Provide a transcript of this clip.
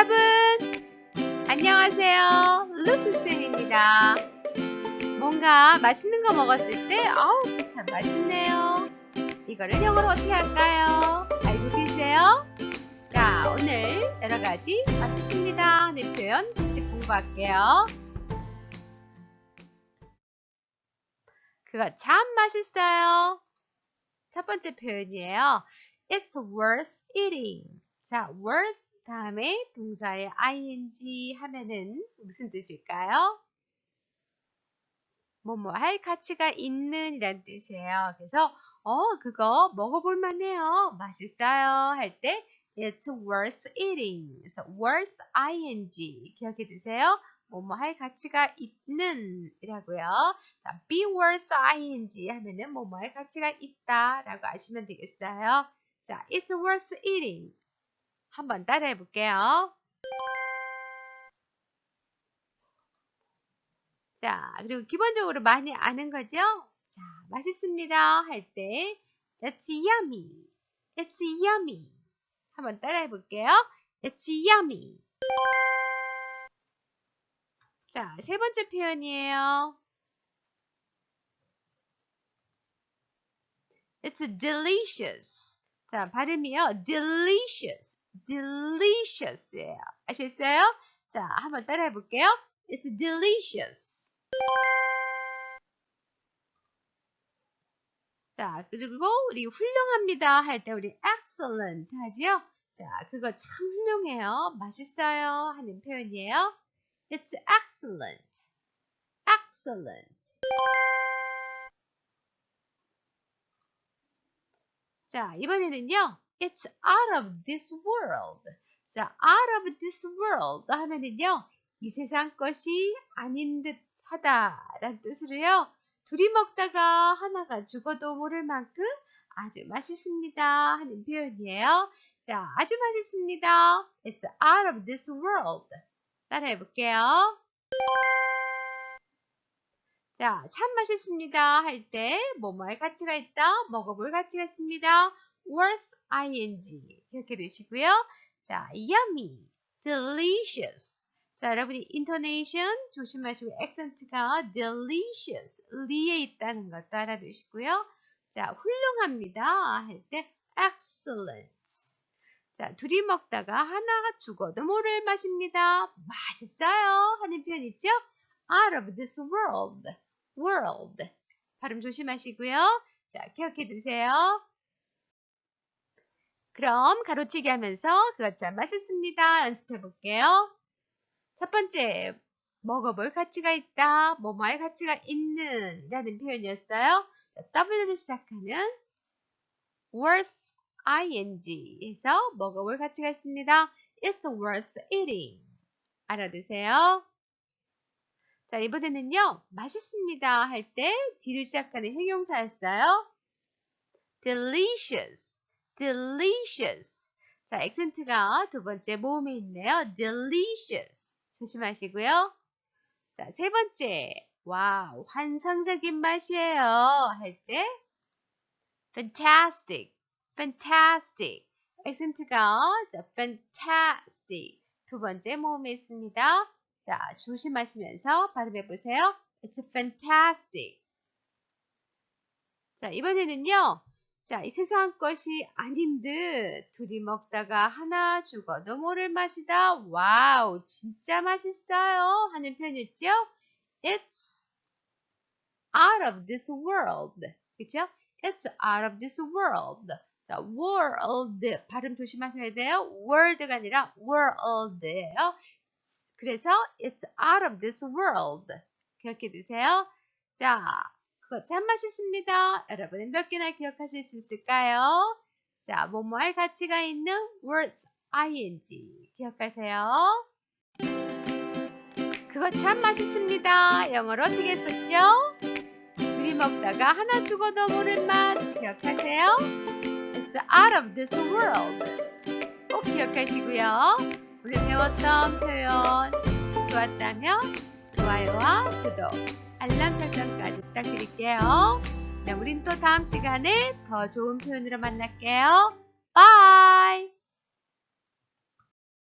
여러분, 안녕하세요. 루시쌤입니다. 뭔가 맛있는 거 먹었을 때, 아우, 참 맛있네요. 이거를 영어로 어떻게 할까요? 알고 계세요? 자, 오늘 여러 가지 맛있습니다. 하는 표현 같이 공부할게요. 그거 참 맛있어요. 첫 번째 표현이에요. It's worth eating. 자, worth 다음에 동사의 ing 하면은 무슨 뜻일까요? 뭐뭐 할 가치가 있는 이란 뜻이에요. 그래서 어 그거 먹어볼 만해요. 맛있어요. 할 때 it's worth eating. 그래서 worth ing 기억해 두세요. 뭐뭐 할 가치가 있는 이라고요. 자, be worth ing 하면은 뭐뭐 할 가치가 있다 라고 아시면 되겠어요. 자, it's worth eating. 한번 따라해 볼게요. 자, 그리고 기본적으로 많이 아는 거죠? 자, 맛있습니다 할때 It's yummy. It's yummy. 한번 따라해 볼게요. It's yummy. 자, 세 번째 표현이에요. It's delicious. 자, 발음이요. delicious. Delicious예요. 아셨어요? 자, 한번 따라해 볼게요. It's delicious. 자, 그리고 우리 훌륭합니다 할 때 우리 excellent 하지요? 자, 그거 참 훌륭해요. 맛있어요 하는 표현이에요. It's excellent. excellent. 자, 이번에는요. It's out of this world. 자, out of this world 하면은요. 이 세상 것이 아닌 듯 하다라는 뜻으로요. 둘이 먹다가 하나가 죽어도 모를 만큼 아주 맛있습니다 하는 표현이에요. 자, 아주 맛있습니다. It's out of this world. 따라해 볼게요. 자, 참 맛있습니다 할 때 뭐뭐 할 가치가 있다, 먹어볼 가치가 있습니다. Worth ing 이렇게 되시고요. 자, yummy, delicious. 자, 여러분이 intonation 조심하시고 accent가 delicious, 리에 있다는 것도 알아두시고요. 자, 훌륭합니다 할 때 excellent. 자, 둘이 먹다가 하나가 죽어도 모를 맛입니다. 맛있어요 하는 표현 있죠? out of this world, world. 발음 조심하시고요. 자, 기억해 두세요. 그럼 가로치기 하면서 그것 참 맛있습니다. 연습해 볼게요. 첫 번째, 먹어볼 가치가 있다, 뭐뭐할 가치가 있는 라는 표현이었어요. 자, W로 시작하는 worth ing에서 먹어볼 가치가 있습니다. It's worth eating. 알아두세요. 자, 이번에는요, 맛있습니다 할때 뒤로 시작하는 형용사였어요. delicious, delicious. 자, 액센트가 두 번째 모음에 있네요. delicious. 조심하시고요. 자, 세 번째. 와우, 환상적인 맛이에요. 할 때 fantastic, fantastic. 액센트가 자, fantastic. 두 번째 모음에 있습니다. 자, 조심하시면서 발음해 보세요. It's fantastic. 자, 이번에는요. 자, 이 세상 것이 아닌 듯 둘이 먹다가 하나 죽어도 모를 맛이다. 와우, 진짜 맛있어요. 하는 표현이죠. It's out of this world. 그쵸? It's out of this world. 자, world. 발음 조심하셔야 돼요. world가 아니라 world예요. 그래서 it's out of this world. 기억해 두세요. 자, 그거 참 맛있습니다. 여러분은 몇 개나 기억하실 수 있을까요? 자, 뭐뭐 할 가치가 있는 worth ing 기억하세요. 그거 참 맛있습니다. 영어로 어떻게 썼죠? 둘이 먹다가 하나 죽어도 모를 맛 기억하세요? It's out of this world. 꼭 기억하시고요. 오늘 배웠던 표현 좋았다면 좋아요와 구독, 알람 설정까지 부탁드릴게요. 네, 우린 또 다음 시간에 더 좋은 표현으로 만날게요. 바이!